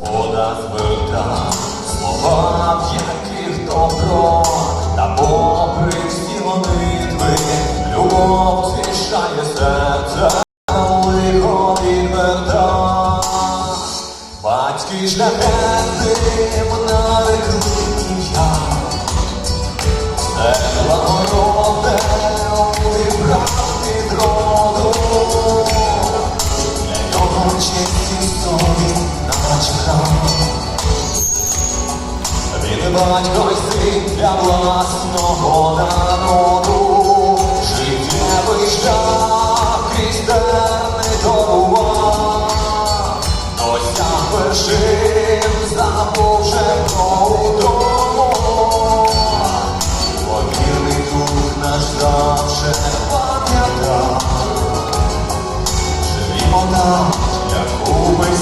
Вода зверта, слова, яких добро, та попри всі молитви, любов зрішає серце, лихо відверта. Батьки шляхетним Він батько й син для власного народу, життєвий шлях крізь терни дорував, досяг вершин, забувши про утому. Повірний дух наш завше пам'ятав, живімо так, як у свято